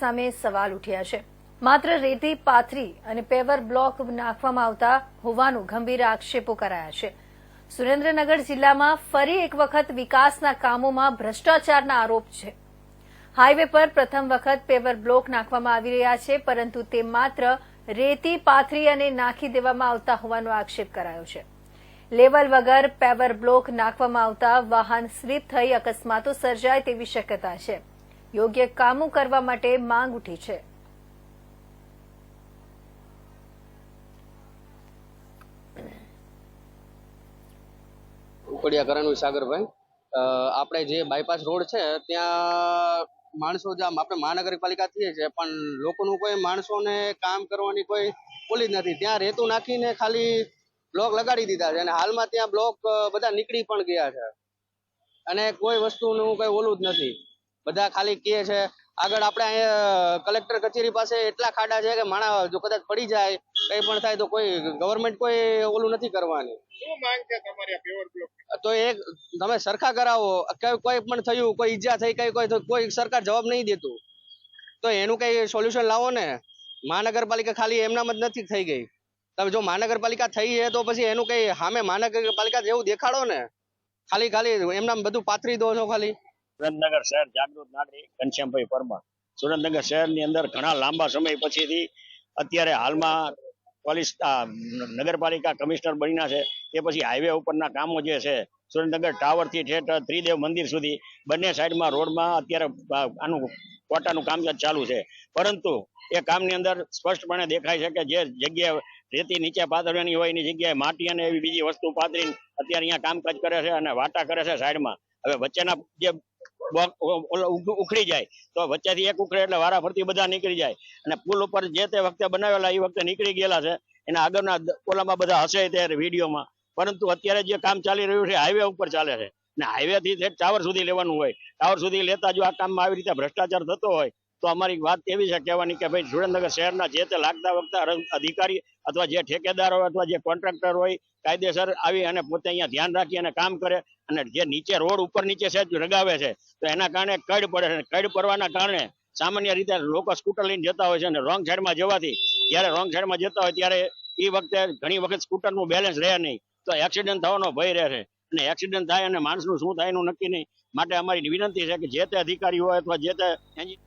સામે સવાલ ઉઠ્યા છે. માત્ર રેતી, પાથરી અને પેવર બ્લોક નાખવામાં આવતા હોવાનું ગંભીર આક્ષેપો કરાયા છે. સુરેન્દ્રનગર જિલ્લામાં ફરી એક વખત વિકાસના કામોમાં ભ્રષ્ટાચારના આરોપ છે. હાઈવે પર પ્રથમ વખત પેવર બ્લોક નાખવામાં આવી રહ્યા છે, પરંતુ તે માત્ર રેતી, પાથરી અને નાખી દેવામાં આવતા હોવાનો આક્ષેપ કરાયો છે. લેવલ વગર પેવર બ્લોક નાખવામાં આવતા વાહન સ્લીપ થઈ અકસ્માતો સર્જાય તેવી શક્યતા છે. યોગ્ય કામો કરવા માટે માંગ ઉઠી છે. ઉકડિયા કરણવી સાગરભાઈ આપણે જે બાયપાસ રોડ છે, ત્યાં માણસો જે આમ આપણે મહાનગરપાલિકા થઈએ છીએ, પણ લોકોનું કોઈ માણસોને કામ કરવાની કોઈ ઓલી જ નથી. ત્યાં રેતું નાખીને ખાલી બ્લોક લગાડી દીધા છે અને હાલમાં ત્યાં બ્લોક બધા નીકળી પણ ગયા છે. અને કોઈ વસ્તુનું કોઈ ઓલું જ નથી. બધા ખાલી કહે છે આગળ આપણે અહીંયા કલેક્ટર કચેરી પાસે એટલા ખાડા છે કે માણસ જો કદાચ પડી જાય કઈ પણ થાય તો કોઈ ગવર્મેન્ટ કોઈ ઓલું નથી કરવાની. શું માંગ છે તમારી પેવર બ્લોક તો એક તમે સરખા કરાવો કઈ કોઈ પણ થયું કોઈ ઈજા થઈ કઈ કોઈ કોઈ સરકાર જવાબ નહીં દેતું. તો એનું કઈ સોલ્યુશન લાવો ને. મહાનગરપાલિકા ખાલી એમનામ જ નથી થઈ ગઈ. તમે જો મહાનગરપાલિકા થઈ છે તો પછી એનું કઈ સામે મહાનગરપાલિકા જેવું દેખાડો ને. ખાલી ખાલી એમનામ બધું પાથરી દો છો ખાલી. સુરેન્દ્રનગર શહેર જાગૃત નાગરિક ઘનશ્યામભાઈ પરમાર. સુરેન્દ્રનગર શહેરની અંદર ઘણા લાંબા સમય પછીથી અત્યારે હાલમાં પોલીસ નગરપાલિકા કમિશનર બન્યા છે. તે પછી હાઈવે ઉપરના કામો જે છે, સુરેન્દ્રનગર ટાવરથી ઠેઠ ત્રિદેવ મંદિર સુધી બંને સાઈડમાં રોડમાં અત્યારે આનું કોટાનું કામકાજ ચાલુ છે. પરંતુ એ કામની અંદર સ્પષ્ટપણે દેખાય છે કે જે જગ્યાએ રેતી નીચે પાથરવાની હોય એની જગ્યાએ માટી અને એવી બીજી વસ્તુ પાથરીને અત્યારે અહીંયા કામકાજ કરે છે અને વાટા કરે છે સાઈડમાં. હવે વચ્ચેના જે ઉખડી જાય. તો વચ્ચેથી એક ઉખડે એટલે વારા ફરતી બધા નીકળી જાય. અને પુલ ઉપર જે તે વખતે બનાવેલા એ વખતે નીકળી ગયેલા છે. એના આગળના ઓલામાં બધા હશે ત્યારે વિડીયોમાં. પરંતુ અત્યારે જે કામ ચાલી રહ્યું છે હાઈવે ઉપર ચાલે છે. ને હાઈવે થી ટાવર સુધી લેવાનું હોય. ટાવર સુધી લેતા જો આ કામમાં આવી રીતે ભ્રષ્ટાચાર થતો હોય તો અમારી વાત એવી છે કહેવાની કે ભાઈ સુરેન્દ્રનગર શહેરના જે તે લાગતા વખતા અધિકારી અથવા જે ઠેકેદાર હોય અથવા જે કોન્ટ્રાક્ટર હોય, કાયદેસર આવી અને પોતે અહીંયા ધ્યાન રાખી અને કામ કરે અને જે નીચે રોડ ઉપર નીચે છે રગાવે છે, તો એના કારણે કડ પડે છે. કડ પડવાના કારણે સામાન્ય રીતે લોકો સ્કૂટર લઈને જતા હોય છે અને રોંગ સાઈડમાં જવાથી, જ્યારે રોંગ સાઈડમાં જતા હોય ત્યારે એ વખતે ઘણી વખત સ્કૂટરનું બેલેન્સ રહે નહીં, તો એક્સિડન્ટ થવાનો ભય રહે છે. અને એક્સિડન્ટ થાય અને માણસનું શું થાય એનું નક્કી નહીં. માટે અમારી વિનંતી છે કે જે તે અધિકારી હોય અથવા જે તે એન્જિન